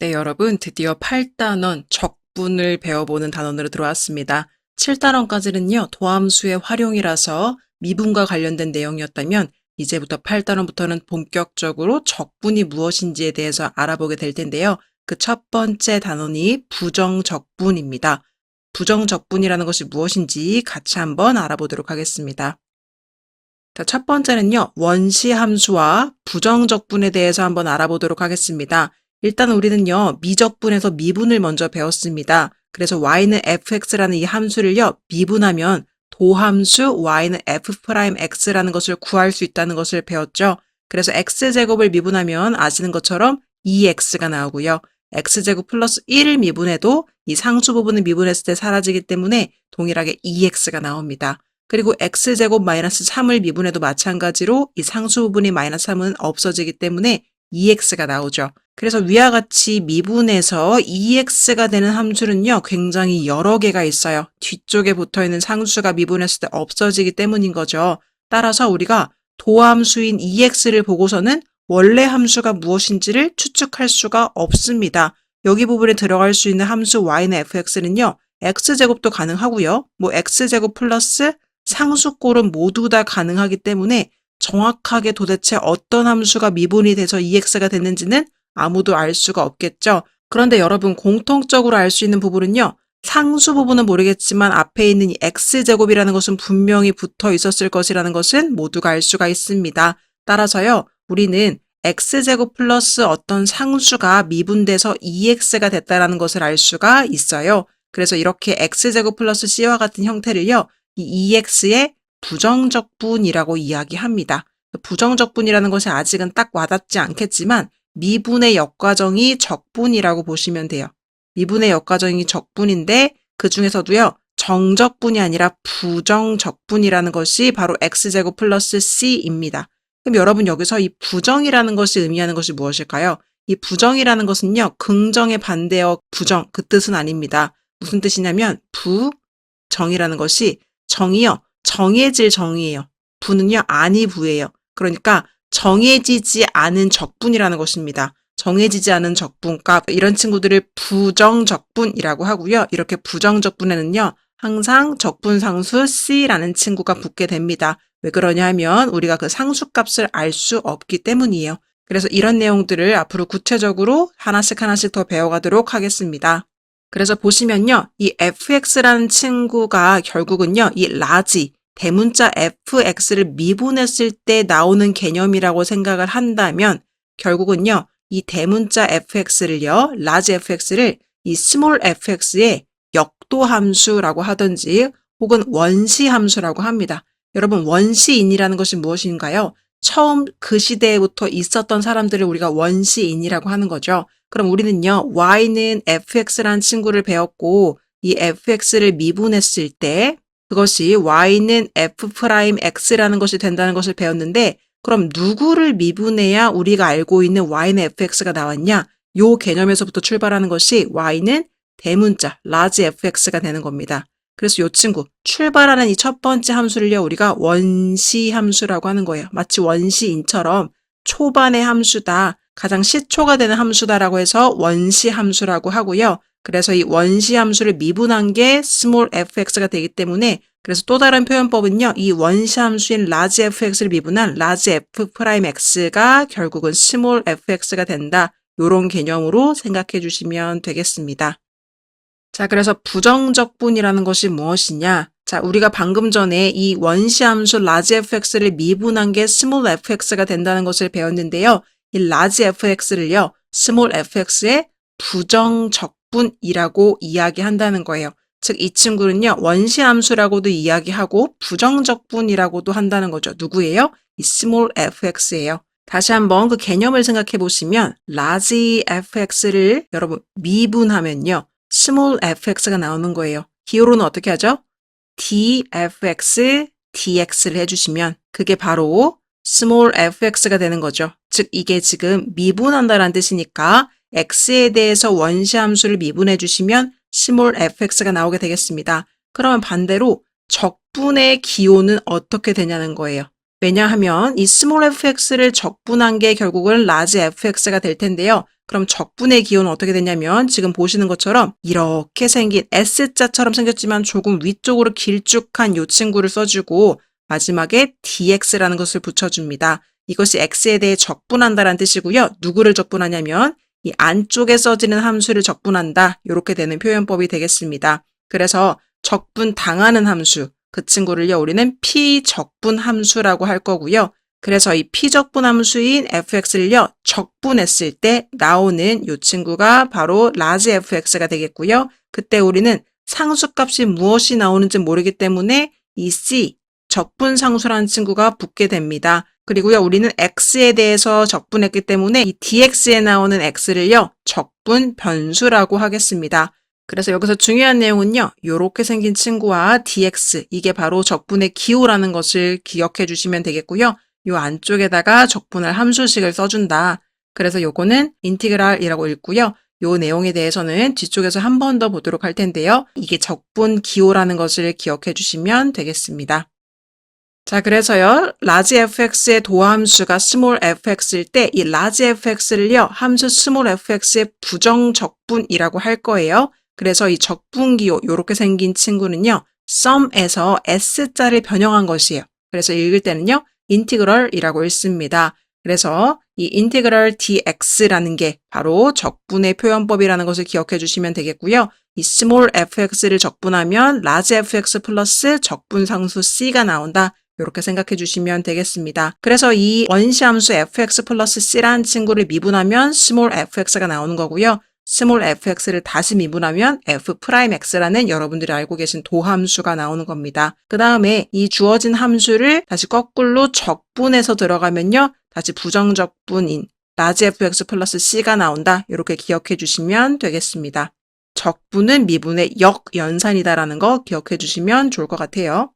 네, 여러분, 드디어 8단원 적분을 배워보는 단원으로 들어왔습니다. 7단원까지는요, 도함수의 활용이라서 미분과 관련된 내용이었다면, 이제부터 8단원부터는 본격적으로 적분이 무엇인지에 대해서 알아보게 될 텐데요. 그 첫 번째 단원이 부정적분입니다. 부정적분이라는 것이 무엇인지 같이 한번 알아보도록 하겠습니다. 자, 첫 번째는요, 원시 함수와 부정적분에 대해서 한번 알아보도록 하겠습니다. 일단 우리는요, 미적분에서 미분을 먼저 배웠습니다. 그래서 y는 fx라는 이 함수를요, 미분하면 도함수 y는 f'x라는 것을 구할 수 있다는 것을 배웠죠. 그래서 x제곱을 미분하면 아시는 것처럼 2x가 나오고요. x제곱 플러스 1을 미분해도 이 상수 부분을 미분했을 때 사라지기 때문에 동일하게 2x가 나옵니다. 그리고 x제곱 마이너스 3을 미분해도 마찬가지로 이 상수 부분이 마이너스 3은 없어지기 때문에 2x가 나오죠. 그래서 위와 같이 미분해서 2x가 되는 함수는요, 굉장히 여러 개가 있어요. 뒤쪽에 붙어 있는 상수가 미분했을 때 없어지기 때문인 거죠. 따라서 우리가 도함수인 2x를 보고서는 원래 함수가 무엇인지를 추측할 수가 없습니다. 여기 부분에 들어갈 수 있는 함수 y는 fx는요, x제곱도 가능하고요. 뭐 x제곱 플러스 상수꼴은 모두 다 가능하기 때문에 정확하게 도대체 어떤 함수가 미분이 돼서 2x가 됐는지는 아무도 알 수가 없겠죠. 그런데 여러분 공통적으로 알 수 있는 부분은요. 상수 부분은 모르겠지만 앞에 있는 이 x제곱이라는 것은 분명히 붙어 있었을 것이라는 것은 모두가 알 수가 있습니다. 따라서요. 우리는 x제곱 플러스 어떤 상수가 미분돼서 2x가 됐다라는 것을 알 수가 있어요. 그래서 이렇게 x제곱 플러스 c와 같은 형태를요. 이 2x의 부정적분이라고 이야기합니다. 부정적분이라는 것이 아직은 딱 와닿지 않겠지만 미분의 역과정이 적분이라고 보시면 돼요. 미분의 역과정이 적분인데 그 중에서도요. 정적분이 아니라 부정적분이라는 것이 바로 x제곱 플러스 c입니다. 그럼 여러분 여기서 이 부정이라는 것이 의미하는 것이 무엇일까요? 이 부정이라는 것은요. 긍정의 반대어 부정 그 뜻은 아닙니다. 무슨 뜻이냐면 부정이라는 것이 정이요. 정해질 정이에요. 부는요. 아니 부예요. 그러니까 정해지지 않은 적분이라는 것입니다. 정해지지 않은 적분값 이런 친구들을 부정적분이라고 하고요. 이렇게 부정적분에는요. 항상 적분상수 C라는 친구가 붙게 됩니다. 왜 그러냐 하면 우리가 그 상수값을 알 수 없기 때문이에요. 그래서 이런 내용들을 앞으로 구체적으로 하나씩 하나씩 더 배워가도록 하겠습니다. 그래서 보시면요. 이 fx라는 친구가 결국은요. 이 라지, 대문자 fx를 미분했을 때 나오는 개념이라고 생각을 한다면 결국은요. 이 대문자 fx를요. 라지 fx를 이 스몰 fx의 역도 함수라고 하든지 혹은 원시 함수라고 합니다. 여러분 원시인이라는 것이 무엇인가요? 처음 그 시대부터 있었던 사람들을 우리가 원시인이라고 하는 거죠. 그럼 우리는요, y는 fx라는 친구를 배웠고, 이 fx를 미분했을 때, 그것이 y는 f'x라는 것이 된다는 것을 배웠는데, 그럼 누구를 미분해야 우리가 알고 있는 y는 fx가 나왔냐? 요 개념에서부터 출발하는 것이 y는 대문자, large fx가 되는 겁니다. 그래서 요 친구, 출발하는 이 첫 번째 함수를요, 우리가 원시 함수라고 하는 거예요. 마치 원시인처럼 초반의 함수다. 가장 시초가 되는 함수다라고 해서 원시 함수라고 하고요. 그래서 이 원시 함수를 미분한 게 small fx가 되기 때문에 그래서 또 다른 표현법은요. 이 원시 함수인 large fx를 미분한 large f'x가 결국은 small fx가 된다. 요런 개념으로 생각해 주시면 되겠습니다. 자, 그래서 부정적분이라는 것이 무엇이냐? 자, 우리가 방금 전에 이 원시 함수 large fx를 미분한 게 small fx가 된다는 것을 배웠는데요. 이 large fx를요, small fx의 부정적분이라고 이야기한다는 거예요. 즉, 이 친구는요, 원시함수라고도 이야기하고 부정적분이라고도 한다는 거죠. 누구예요? 이 small fx예요. 다시 한번 그 개념을 생각해 보시면 large fx를 여러분 미분하면요. Small fx가 나오는 거예요. 기호로는 어떻게 하죠? dfx, dx를 해주시면 그게 바로 small fx가 되는 거죠. 즉 이게 지금 미분한다라는 뜻이니까 x에 대해서 원시 함수를 미분해 주시면 small fx가 나오게 되겠습니다. 그러면 반대로 적분의 기호는 어떻게 되냐는 거예요. 왜냐하면 이 small fx를 적분한 게 결국은 large fx가 될 텐데요. 그럼 적분의 기호는 어떻게 되냐면 지금 보시는 것처럼 이렇게 생긴 S자처럼 생겼지만 조금 위쪽으로 길쭉한 이 친구를 써주고 마지막에 dx라는 것을 붙여줍니다. 이것이 x에 대해 적분한다라는 뜻이고요. 누구를 적분하냐면 이 안쪽에 써지는 함수를 적분한다. 이렇게 되는 표현법이 되겠습니다. 그래서 적분 당하는 함수, 그 친구를요, 우리는 피적분 함수라고 할 거고요. 그래서 이 피적분 함수인 fx를요, 적분했을 때 나오는 이 친구가 바로 라지 fx가 되겠고요. 그때 우리는 상수값이 무엇이 나오는지 모르기 때문에 이 c, 적분 상수라는 친구가 붙게 됩니다. 그리고요, 우리는 x에 대해서 적분했기 때문에 이 dx에 나오는 x를요, 적분 변수라고 하겠습니다. 그래서 여기서 중요한 내용은요, 요렇게 생긴 친구와 dx, 이게 바로 적분의 기호라는 것을 기억해 주시면 되겠고요. 요 안쪽에다가 적분할 함수식을 써준다. 그래서 요거는 인티그랄이라고 읽고요. 요 내용에 대해서는 뒤쪽에서 한 번 더 보도록 할 텐데요. 이게 적분 기호라는 것을 기억해 주시면 되겠습니다. 자, 그래서요, 라지 fx의 도함수가 스몰 fx일 때이 라지 fx를요, 함수 스몰 fx의 부정 적분이라고 할 거예요. 그래서 이 적분 기호, 요렇게 생긴 친구는요, sum에서 s자를 변형한 것이에요. 그래서 읽을 때는요, 인티그럴이라고 읽습니다. 그래서 이 인티그럴 dx라는 게 바로 적분의 표현법이라는 것을 기억해 주시면 되겠고요. 이 small fx를 적분하면 large fx 플러스 적분 상수 c가 나온다. 이렇게 생각해 주시면 되겠습니다. 그래서 이 원시 함수 fx 플러스 c라는 친구를 미분하면 small fx가 나오는 거고요. Small fx를 다시 미분하면 f 프라임 x라는 여러분들이 알고 계신 도함수가 나오는 겁니다. 그 다음에 이 주어진 함수를 다시 거꾸로 적분해서 들어가면요. 다시 부정적분인 라지 fx 플러스 c가 나온다. 이렇게 기억해 주시면 되겠습니다. 적분은 미분의 역연산이다라는 거 기억해 주시면 좋을 것 같아요.